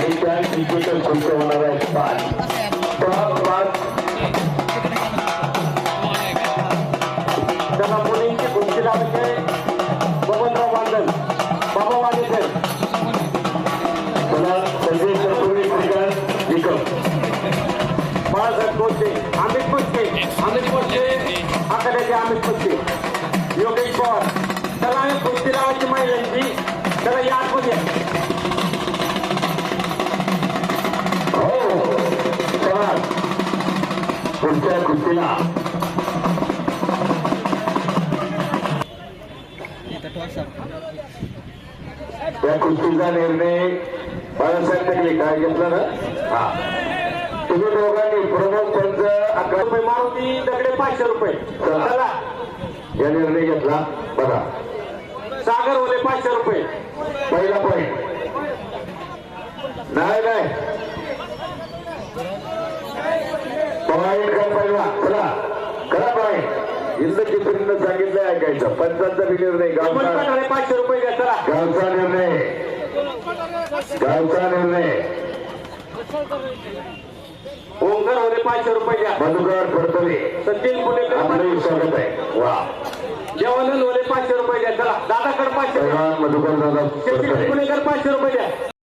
आणि त्या डिजिटल शुल्क होणार आहे. पाच पाच पाच त्याला मुलींची गोष्टी लावायचे. बबनराव बांधल. बाबा वाडेकर मला संजय सरपुरी क्रिकेट निकम बाळासाहेब कोस्ते अमित कुस्ते अमित कुस्ते आखाड्याचे अमित कुस्ते योगेश पवार. पुढच्या कुस्तीला त्या कुस्तीचा निर्णय बाळासाहेब टकले काय घेतला ना? हा. तुम्ही दोघांनी प्रमुख पंच अकरा रुपये मारुती दगडे पाचशे रुपये. चला. या निर्णय घेतला बघा सागर ओले पाचशे रुपये. पहिला पॉईंट नाही नाही पॉईंट का पहिला चला करा पॉईंट इंद्रचित्रीनं सांगितलं ऐकायचं. पंचांचा बी निर्णय गावचा पाचशे रुपये घ्या चला. गावचा निर्णय. गावचा निर्णय. ओंकार पाचशे रुपये घ्या. मधुकर फडतरे सचिन पुणेकर स्वागत आहे. वा. जेवण पाचशे रुपये घ्या चला. दादाकर पाचशे मधुकर दादा पुणेकर पाचशे रुपये द्या